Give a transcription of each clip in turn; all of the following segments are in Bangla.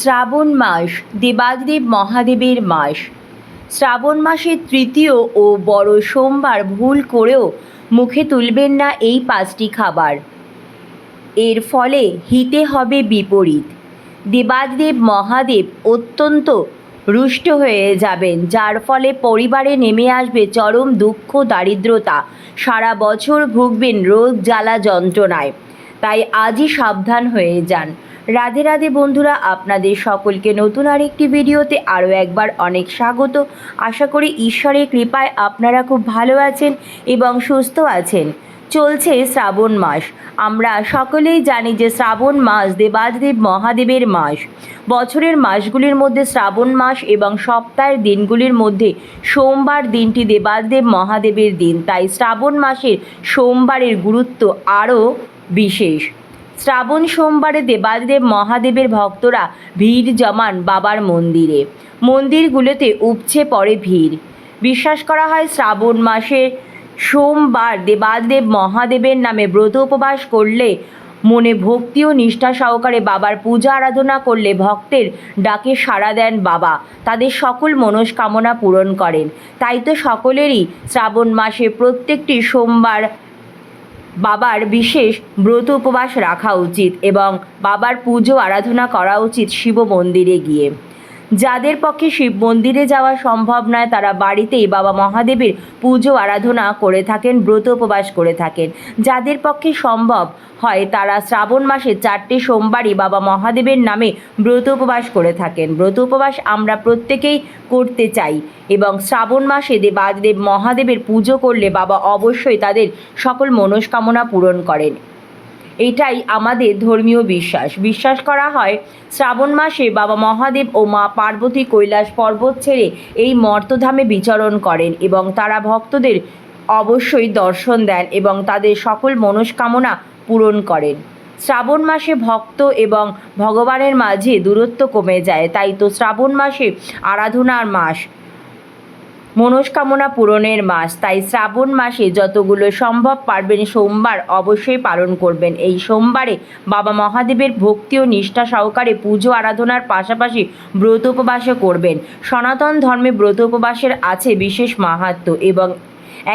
শ্রাবণ মাস দেবাদিদেব মহাদেবের মাস। শ্রাবণ মাসের তৃতীয় ও বড় সোমবার ভুল করেও মুখে তুলবেন না এই পাঁচটি খাবার। এর ফলে হিতে হবে বিপরীত। দেবাদিদেব মহাদেব অত্যন্ত রুষ্ট হয়ে যাবেন, যার ফলে পরিবারে নেমে আসবে চরম দুঃখ, দারিদ্রতা। সারা বছর ভুগবেন রোগ, জ্বালা, যন্ত্রণায়। তাই আজই সাবধান হয়ে যান। রাধে রাধে বন্ধুরা, আপনাদের সকলকে নতুন আরেকটি ভিডিওতে আরও একবার অনেক স্বাগত। আশা করি ঈশ্বরের কৃপায় আপনারা খুব ভালো আছেন এবং সুস্থ আছেন। চলছে শ্রাবণ মাস। আমরা সকলেই জানি যে শ্রাবণ মাস দেবাদেব মহাদেবের মাস। বছরের মাসগুলির মধ্যে শ্রাবণ মাস এবং সপ্তাহের দিনগুলির মধ্যে সোমবার দিনটি দেবাদেব মহাদেবের দিন। তাই শ্রাবণ মাসের সোমবারের গুরুত্ব আরও বিশেষ। শ্রাবণ সোমবারে দেবাদেব মহাদেবের ভক্তরা ভিড় জমান বাবার মন্দিরে। মন্দিরগুলোতে উপচে পড়ে ভিড়। বিশ্বাস করা হয় শ্রাবণ মাসের সোমবার দেবাদেব মহাদেবের নামে ব্রত উপবাস করলে মনে ভক্তি ও নিষ্ঠা সহকারে বাবার পূজা আরাধনা করলে ভক্তের ডাকে সাড়া দেন বাবা। তাদের সকল মনস্কামনা পূরণ করেন। তাই তো সকলেরই শ্রাবণ মাসে প্রত্যেকটি সোমবার বাবার বিশেষ ব্রত উপবাস রাখা উচিত এবং বাবার পুজো আরাধনা করা উচিত শিব মন্দিরে গিয়ে। যাদের পক্ষে শিব মন্দিরে যাওয়া সম্ভব নয়, তারা বাড়িতেই বাবা মহাদেবের পুজো, আরাধনা করে থাকেন, ব্রত উপবাস করে থাকেন। যাদের পক্ষে সম্ভব হয়, তারা শ্রাবণ মাসে চারটে সোমবারই বাবা মহাদেবের নামে ব্রত উপবাস করে থাকেন। ব্রত উপবাস আমরা প্রত্যেকেই করতে চাই এবং শ্রাবণ মাসে দেবাদেব মহাদেবের পুজো করলে বাবা অবশ্যই তাদের সকল মনস্কামনা পূরণ করেন। এটাই আমাদের ধর্মীয় বিশ্বাস। বিশ্বাস করা হয়, শ্রাবণ মাসে বাবা মহাদেব ও মা পার্বতী কৈলাস পর্বত ছেড়ে এই মর্তধামে বিচরণ করেন এবং তারা ভক্তদের অবশ্যই দর্শন দেন এবং তাদের সকল মনস্কামনা পূরণ করেন। শ্রাবণ মাসে ভক্ত এবং ভগবানের মাঝে দূরত্ব কমে যায়, তাই তো শ্রাবণ মাসে আরাধনার মাস। মনস্কামনা পূরণের মাস। তাই শ্রাবণ মাসে যতগুলো সম্ভব পারবেন সোমবার অবশ্যই পালন করবেন। এই সোমবারে বাবা মহাদেবের ভক্তি ও নিষ্ঠা সহকারে পুজো আরাধনার পাশাপাশি ব্রত উপবাসও করবেন। সনাতন ধর্মে ব্রত উপবাসের আছে বিশেষ মাহাত্ম্য এবং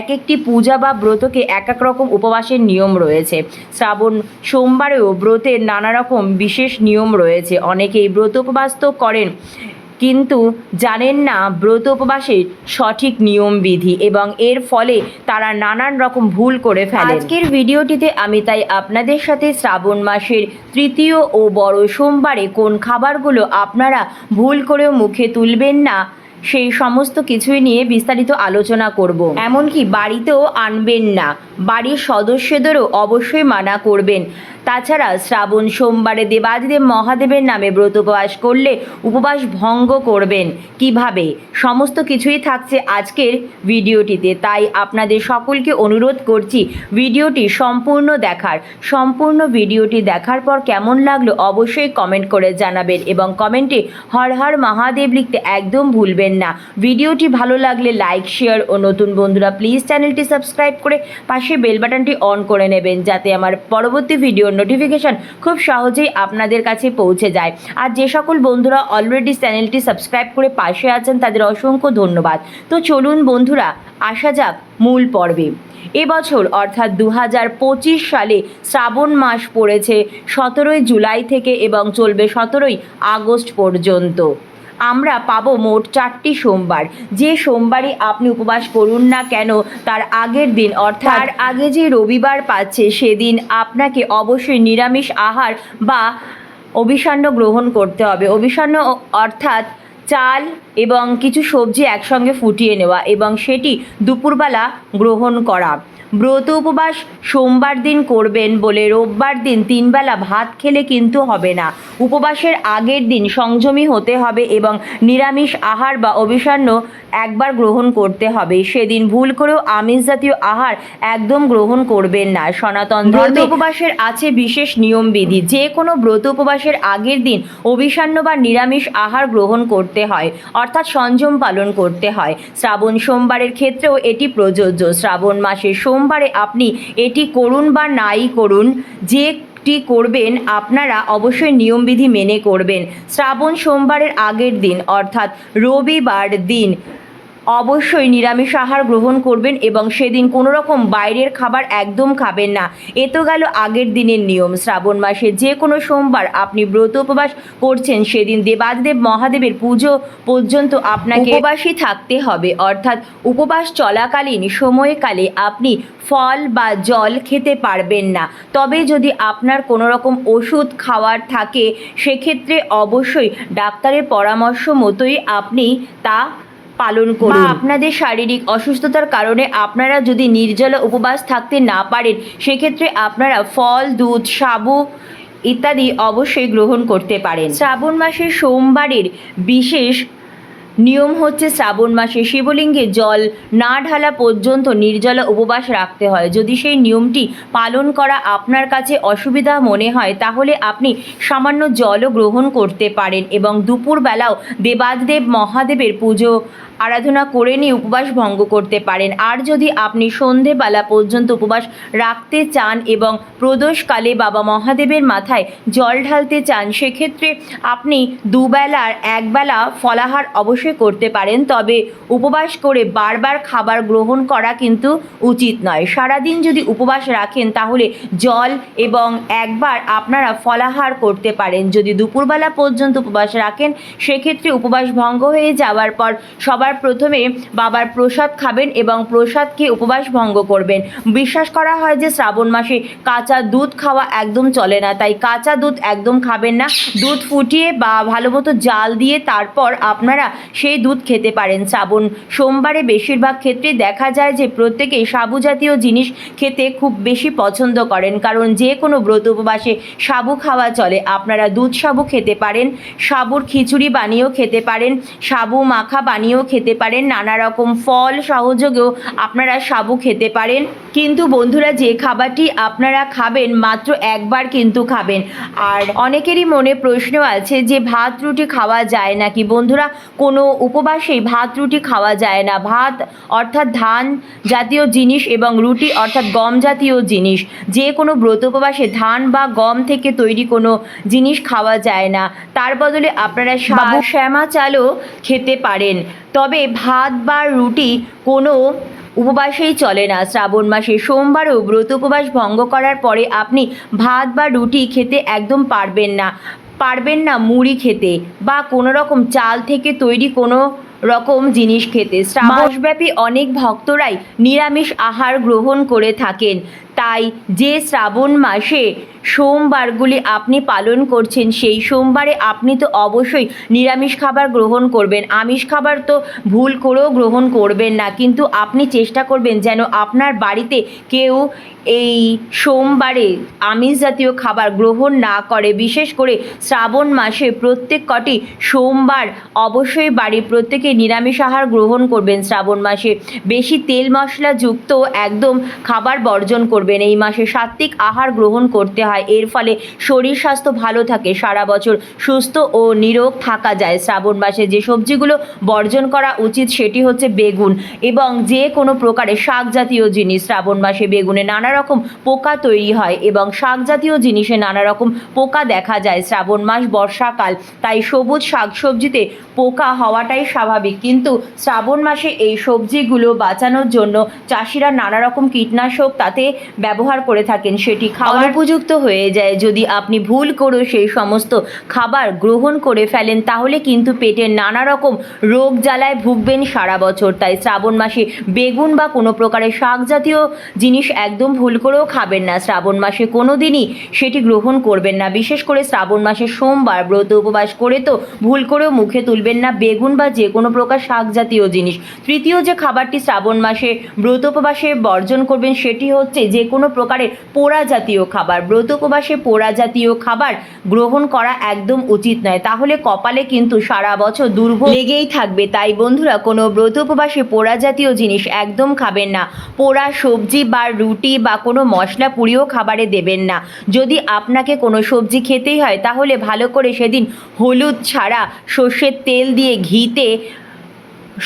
এক একটি পূজা বা ব্রতকে এক এক রকম উপবাসের নিয়ম রয়েছে। শ্রাবণ সোমবারেও ব্রতের নানা রকম বিশেষ নিয়ম রয়েছে। অনেকেই ব্রত উপবাস তো করেন কিন্তু জানেন না ব্রত উপবাসের সঠিক নিয়মবিধি এবং এর ফলে তারা নানান রকম ভুল করে ফেলে আজকের ভিডিওটিতে আমি তাই আপনাদের সাথে শ্রাবণ মাসের তৃতীয় ও বড় সোমবারে কোন খাবারগুলো আপনারা ভুল করেও মুখে তুলবেন না সেই সমস্ত কিছুই নিয়ে বিস্তারিত আলোচনা করব। এমনকি বাড়িতেও আনবেন না। বাড়ির সদস্যদেরও অবশ্যই মানা করবেন। তাছাড়া শ্রাবণ সোমবারে দেবাদিদেব মহাদেবের নামে ব্রত উপবাস করলে উপবাস ভঙ্গ করবেন। কীভাবে? সমস্ত কিছুই থাকছে আজকের ভিডিওটিতে। তাই আপনাদের সকলকে অনুরোধ করছি, ভিডিওটি সম্পূর্ণ দেখার, সম্পূর্ণ ভিডিওটি দেখার পর কেমন লাগল অবশ্যই কমেন্ট করে জানাবেন এবং কমেন্টে হর হর মহাদেব লিখতে একদম ভুলবেন না। ভিডিওটি ভালো লাগলে লাইক শেয়ার ও নতুন বন্ধুরা প্লিজ চ্যানেলটি সাবস্ক্রাইব করে পাশে বেল বাটনটি অন করে নেবেন যাতে আমার পরবর্তী ভিডিওর নোটিফিকেশন খুব সহজেই আপনাদের কাছে পৌঁছে যায়। আর যে সকল বন্ধুরা অলরেডি চ্যানেলটি সাবস্ক্রাইব করে পাশে আছেন, তাদের অসংখ্য ধন্যবাদ। তো চলুন বন্ধুরা, আসা যাক মূল পর্বে। এবছর অর্থাৎ দু হাজার পঁচিশ সালে শ্রাবণ মাস পড়েছে সতেরোই জুলাই থেকে এবং চলবে সতেরোই আগস্ট পর্যন্ত। আমরা পাবো মোট চারটি সোমবার। যে সোমবারই আপনি উপবাস করুন না কেন তার আগের দিন অর্থাৎ তার আগে যে রবিবার পাচ্ছে সেদিন আপনাকে অবশ্যই নিরামিষ আহার বা অভিসান্ন গ্রহণ করতে হবে। অভিসান্ন অ- অর্থাৎ চাল এবং কিছু সবজি একসঙ্গে ফুটিয়ে নেওয়া এবং সেটি দুপুরবেলা গ্রহণ করা। ব্রত উপবাস সোমবার দিন করবেন বলে রোববার দিন তিনবেলা ভাত খেলে কিন্তু হবে না। উপবাসের আগের দিন সংযমী হতে হবে এবং নিরামিষ আহার বা অভিসান্ন একবার গ্রহণ করতে হবে। সেদিন ভুল করেও আমিষ জাতীয় আহার একদম গ্রহণ করবেন না। সনাতন ব্রত উপবাসের আছে বিশেষ নিয়মবিধি যে কোনো ব্রত উপবাসের আগের দিন অভিসান্ন বা নিরামিষ আহার গ্রহণ করতে হয় অর্থাৎ সংযম পালন করতে হয়। শ্রাবণ সোমবারের ক্ষেত্রেও এটি প্রযোজ্য। শ্রাবণ মাসের সোমবারে আপনি এটি করুন বা নাই করুন, যে টি করবেন আপনারা অবশ্যই নিয়মবিধি মেনে করবেন। শ্রাবণ সোমবারের আগের দিন, অর্থাৎ রবিবার দিন অবশ্যই নিরামিষ আহার গ্রহণ করবেন এবং সেদিন কোনো রকম বাইরের খাবার একদম খাবেন না। এ তো গেল আগের দিনের নিয়ম। শ্রাবণ মাসে যে কোনো সোমবার আপনি ব্রত উপবাস করছেন সেদিন দেবাদিদেব মহাদেবের পুজো পর্যন্ত আপনাকে উপবাসী থাকতে হবে। অর্থাৎ উপবাস চলাকালীন সময়কালে আপনি ফল বা জল খেতে পারবেন না। তবে যদি আপনার কোনো রকম ওষুধ খাওয়ার থাকে সেক্ষেত্রে অবশ্যই ডাক্তারের পরামর্শ মতোই আপনি তা পালন করুন। আপনাদের শারীরিক অসুস্থতার কারণে আপনারা যদি নির্জলা উপবাস থাকতে না পারেন, সেক্ষেত্রে আপনারা ফল, দুধ, সাবু ইত্যাদি অবশ্যই গ্রহণ করতে পারেন। শ্রাবণ মাসের সোমবারের বিশেষ নিয়ম হচ্ছে শ্রাবণ মাসে শিবলিঙ্গে জল না ঢালা পর্যন্ত নির্জলা উপবাস রাখতে হয়। যদি সেই নিয়মটি পালন করা আপনার কাছে অসুবিধা মনে হয়, তাহলে আপনি সামান্য জলও গ্রহণ করতে পারেন এবং দুপুরবেলাও দেবাদেব মহাদেবের পুজো আরাধনা করে নিয়ে উপবাস ভঙ্গ করতে পারেন। আর যদি আপনি সন্ধেবেলা পর্যন্ত উপবাস রাখতে চান এবং প্রদোষকালে বাবা মহাদেবের মাথায় জল ঢালতে চান, সেক্ষেত্রে আপনি দুবেলার একবেলা ফলাহার অবশ্যই করতে পারেন, তবে উপবাস করে বারবার খাবার গ্রহণ করা কিন্তু উচিত নয়। সারাদিন যদি উপবাস রাখেন, তাহলে জল এবং একবার আপনারা ফলাহার করতে পারেন। যদি দুপুরবেলা পর্যন্ত উপবাস রাখেন, সেক্ষেত্রে উপবাস ভঙ্গ হয়ে যাওয়ার পর সবার প্রথমে বাবার প্রসাদ খাবেন এবং প্রসাদ খেয়ে উপবাস ভঙ্গ করবেন। বিশ্বাস করা হয় যে শ্রাবণ মাসে কাঁচা দুধ খাওয়া একদম চলে না, তাই কাঁচা দুধ একদম খাবেন না। দুধ ফুটিয়ে বা ভালো মতো জাল দিয়ে তারপর আপনারা সেই দুধ খেতে পারেন। শ্রাবণ সোমবারে বেশিরভাগ ক্ষেত্রে দেখা যায় যে প্রত্যেকেই সাবু জাতীয় জিনিস খেতে খুব বেশি পছন্দ করেন। কারণ যে কোনো ব্রত উপবাসে সাবু খাওয়া চলে। আপনারা দুধ সাবু খেতে পারেন, সাবুর খিচুড়ি বানিয়েও খেতে পারেন, সাবু মাখা বানিয়েও খেতে পারেন, নানা রকম ফল সহযোগেও আপনারা সাবু খেতে পারেন। কিন্তু বন্ধুরা, যে খাবারটি আপনারা খাবেন, মাত্র একবার কিন্তু খাবেন। আর অনেকেরই মনে প্রশ্ন আছে যে, ভাত রুটি খাওয়া যায় নাকি? বন্ধুরা, কোনো উপবাসেই ভাত রুটি খাওয়া যায় না। ভাত অর্থাৎ ধান জাতীয় জিনিস এবং রুটি অর্থাৎ গম জাতীয় জিনিস। যে কোনো ব্রত উপবাসে ধান বা গম থেকে তৈরি কোনো জিনিস খাওয়া যায় না। তার বদলে আপনারা শ্যামা চালও খেতে পারেন। তবে ভাত বা রুটি কোনো উপবাসেই চলে না। শ্রাবণ মাসে সোমবারও ব্রত উপবাস ভঙ্গ করার পরে আপনি ভাত বা রুটি খেতে একদম পারবেন না। পারবেন না মুড়ি খেতে বা কোনো রকম চাল থেকে তৈরি কোনো রকম জিনিস খেতে। মাসব্যাপী অনেক ভক্তরাই নিরামিষ আহার গ্রহণ করে থাকেন। তাই যে শ্রাবণ মাসে সোমবারগুলি আপনি পালন করছেন, সেই সোমবারে আপনি তো অবশ্যই নিরামিষ খাবার গ্রহণ করবেন। আমিষ খাবার তো ভুল করেও গ্রহণ করবেন না, কিন্তু আপনি চেষ্টা করবেন যেন আপনার বাড়িতে কেউ এই সোমবারে আমিষ জাতীয় খাবার গ্রহণ না করে। বিশেষ করে শ্রাবণ মাসে প্রত্যেক কটি সোমবার অবশ্যই বাড়ির প্রত্যেকে নিরামিষ আহার গ্রহণ করবেন শ্রাবণ মাসে। বেশি তেল মশলাযুক্ত একদম খাবার বর্জন করবেন এই মাসে সাত্ত্বিক আহার গ্রহণ করতে হয়। এর ফলে শরীর স্বাস্থ্য ভালো থাকে, সারা বছর সুস্থ ও নিরোগ থাকা যায়। শ্রাবণ মাসে যে সবজিগুলো বর্জন করা উচিত, সেটি হচ্ছে বেগুন এবং যে কোনো প্রকারের শাক জাতীয় জিনিস। শ্রাবণ মাসে বেগুনে নানা রকম পোকা তৈরি হয় এবং শাক জাতীয় জিনিসে নানা রকম পোকা দেখা যায়। শ্রাবণ মাস বর্ষাকাল, তাই সবুজ শাকসবজিতে পোকা হওয়াটাই স্বাভাবিক। কিন্তু শ্রাবণ মাসে এই সবজিগুলো বাঁচানোর জন্য চাষিরা নানা রকম কীটনাশক তাতে ব্যবহার করে থাকেন, সেটি খাওয়ার উপযুক্ত হয়ে যায়। যদি আপনি ভুল করে সেই সমস্ত খাবার গ্রহণ করে ফেলেন, তাহলে কিন্তু পেটের নানা রকম রোগ জ্বালায় ভুগবেন সারা বছর। তাই শ্রাবণ মাসে বেগুন বা কোনো প্রকারের শাক জাতীয় জিনিস একদম ভুল করেও খাবেন না। শ্রাবণ মাসে কোনো দিনই সেটি গ্রহণ করবেন না। বিশেষ করে শ্রাবণ মাসে সোমবার ব্রত উপবাস করে তো ভুল করেও মুখে তুলবেন না বেগুন বা যে কোনো প্রকার শাক জাতীয় জিনিস। তৃতীয় যে খাবারটি শ্রাবণ মাসে ব্রত উপবাসে বর্জন করবেন, সেটি হচ্ছে যে কোনো প্রকারের পোড়া জাতীয় খাবার। ব্রত উপবাসে পোড়া জাতীয় খাবার গ্রহণ করা একদম উচিত নয়। তাহলে কপালে কিন্তু সারা বছর দুর্ভোগ লেগেই থাকবে। তাই বন্ধুরা, কোনো ব্রত উপবাসে পোড়া জাতীয় জিনিস একদম খাবেন না। পোড়া সবজি বা রুটি বা কোনো মশলা পুড়িয়েও খাবারে দেবেন না। যদি আপনাকে কোনো সবজি খেতেই হয়, তাহলে ভালো করে সেদিন হলুদ ছাড়া সর্ষের তেল দিয়ে ঘিতে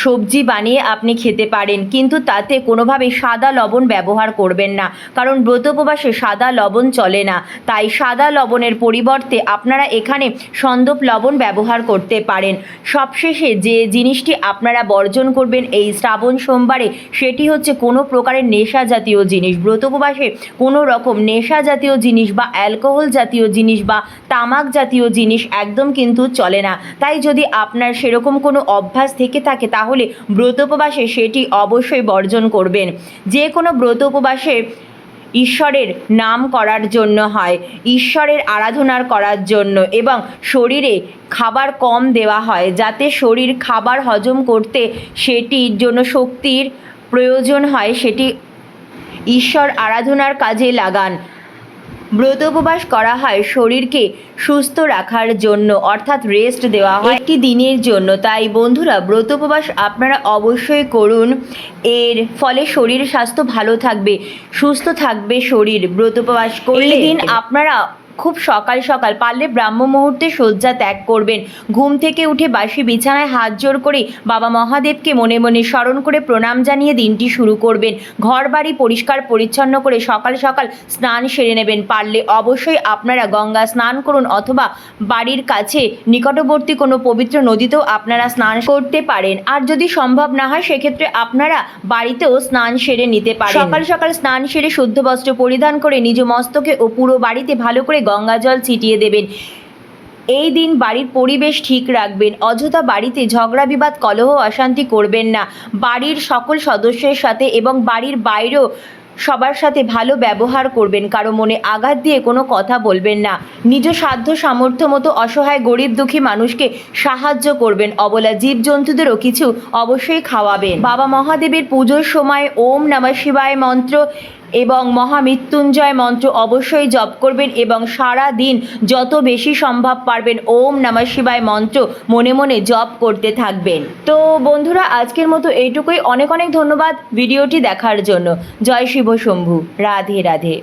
সবজি বানিয়ে আপনি খেতে পারেন, কিন্তু তাতে কোনোভাবে সাদা লবণ ব্যবহার করবেন না। কারণ ব্রত উপবাসে সাদা লবণ চলে না। তাই সাদা লবণের পরিবর্তে আপনারা এখানে সন্দপ লবণ ব্যবহার করতে পারেন। সবশেষে যে জিনিসটি আপনারা বর্জন করবেন এই শ্রাবণ সোমবারে, সেটি হচ্ছে কোনো প্রকারের নেশা জাতীয় জিনিস। ব্রত উপবাসে কোনো রকম নেশা জাতীয় জিনিস বা অ্যালকোহল জাতীয় জিনিস বা তামাক জাতীয় জিনিস একদম কিন্তু চলে না। তাই যদি আপনার সেরকম কোনো অভ্যাস থেকে থাকে তাহলে ব্রত উপবাসে সেটি অবশ্যই বর্জন করবেন। যে কোনো ব্রত উপবাসে ঈশ্বরের নাম করার জন্য হয়, ঈশ্বরের আরাধনার করার জন্য এবং শরীরে খাবার কম দেওয়া হয় যাতে শরীর খাবার হজম করতে সেটির জন্য শক্তির প্রয়োজন হয়, সেটি ঈশ্বর আরাধনার কাজে লাগান। ব্রত উপবাস করা হয় শরীরকে সুস্থ রাখার জন্য অর্থাৎ রেস্ট দেওয়া হয় একটি দিনের জন্য। তাই বন্ধুরা ব্রত উপবাস আপনারা অবশ্যই করুন। এর ফলে শরীর স্বাস্থ্য ভালো থাকবে সুস্থ থাকবে শরীর। ব্রত উপবাস করলে দিন আপনারা খুব সকাল সকাল পারলে ব্রাহ্ম মুহূর্তে শয্যা ত্যাগ করবেন। ঘুম থেকে উঠে বাসি বিছানায় হাত জোর করে বাবা মহাদেবকে মনে মনে স্মরণ করে প্রণাম জানিয়ে দিনটি শুরু করবেন। ঘর বাড়ি পরিষ্কার পরিচ্ছন্ন করে সকাল সকাল স্নান সেরে নেবেন। পারলে অবশ্যই আপনারা গঙ্গা স্নান করুন অথবা বাড়ির কাছে নিকটবর্তী কোনো পবিত্র নদীতেও আপনারা স্নান করতে পারেন। আর যদি সম্ভব না হয় সেক্ষেত্রে আপনারা বাড়িতেও স্নান সেরে নিতে পারেন। সকাল সকাল স্নান সেরে শুদ্ধ বস্ত্র পরিধান করে নিজ মস্তকে ও পুরো বাড়িতে ভালো করে গঙ্গা জল ছিটিয়ে দেবেন। এই দিন বাড়ির পরিবেশ ঠিক রাখবেন। অযথা বাড়িতে ঝগড়া, বিবাদ, কলহ, অশান্তি করবেন না। বাড়ির সকল সদস্যের সাথে এবং বাড়ির বাইরেও সবার সাথে ভালো ব্যবহার করবেন। কারও মনে আঘাত দিয়ে কোনো কথা বলবেন না। নিজ সাধ্য, সামর্থ্য মতো অসহায়, গরিব, দুঃখী মানুষকে সাহায্য করবেন। অবলা জীবজন্তুদেরও কিছু অবশ্যই খাওয়াবেন। বাবা মহাদেবের পুজোর সময় ওম নমঃ শিবায় মন্ত্র এবং মহামৃত্যুঞ্জয় মন্ত্র অবশ্যই জপ করবেন এবং সারা দিন যত বেশি সম্ভব পারবেন, ওম নমঃ শিবায় মন্ত্র মনে মনে জপ করতে থাকবেন। তো বন্ধুরা, আজকের মতো এইটুকুই। অনেক অনেক ধন্যবাদ ভিডিওটি দেখার জন্য। জয় শিব শম্ভু। রাধে রাধে।